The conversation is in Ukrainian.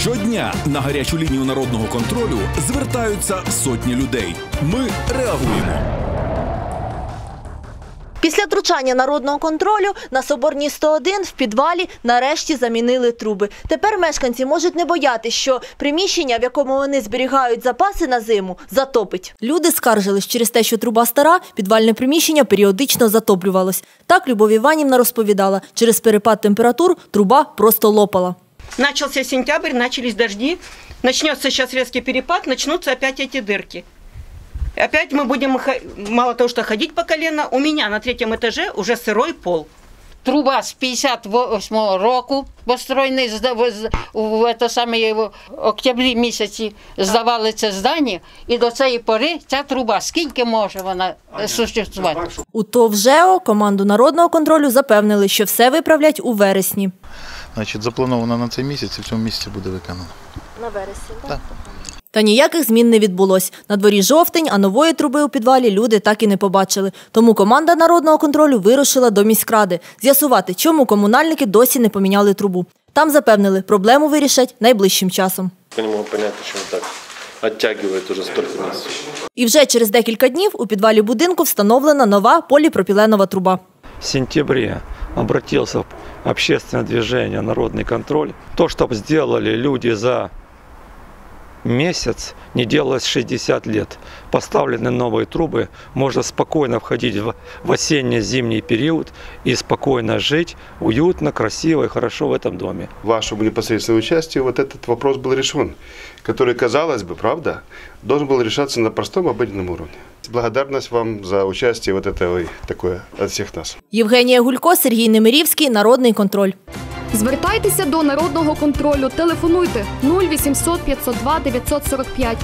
Щодня на гарячу лінію народного контролю звертаються сотні людей. Ми реагуємо. Після втручання народного контролю на Соборній 101 в підвалі нарешті замінили труби. Тепер мешканці можуть не боятися, що приміщення, в якому вони зберігають запаси на зиму, затопить. Люди скаржились через те, що труба стара, підвальне приміщення періодично затоплювалось. Так Любов Іванівна розповідала, через перепад температур труба просто лопала. Начался сентябрь, начались дожди. Начнется сейчас резкий перепад, начнутся опять эти дырки. Опять мы будем, ха- мало того, что ходить по колено, у меня на третьем этаже уже сырой пол. Труба з 58 року построєний зда- в- з- в це саме в октябрі місяці здавали це здання, і до цієї пори ця труба, скільки може вона е, существувати? У ТОВ ЖЕО команду народного контролю запевнили, що все виправлять у вересні. Значить, заплановано на цей місяць і в цьому місяці буде виконано. На вересні, Так. Та ніяких змін не відбулось. На дворі жовтень, а нової труби у підвалі люди так і не побачили. Тому команда народного контролю вирушила до міськради з'ясувати, чому комунальники досі не поміняли трубу. Там запевнили, проблему вирішать найближчим часом. Я не могу понять, почему так оттягивает уже столько месяцев. І вже через декілька днів у підвалі будинку встановлена нова поліпропіленова труба. в сентябре обратился в общественное движение «Народный контроль». То, что сделали люди за месяц, не делалось 60 лет. Поставлены новые трубы, можно спокойно входить в в осенне-зимний период и спокойно жить, уютно, красиво и хорошо в этом доме. вашему непосредственному участию вот этот вопрос был решен, который, казалось бы, правда, должен был решаться на простом обыденном уровне. Благодарность вам за участие вот этого такое от всех нас. Євгенія Гулько, Сергій Немирівський, Народний контроль. Звертайтеся до народного контролю. Телефонуйте 0800 502 945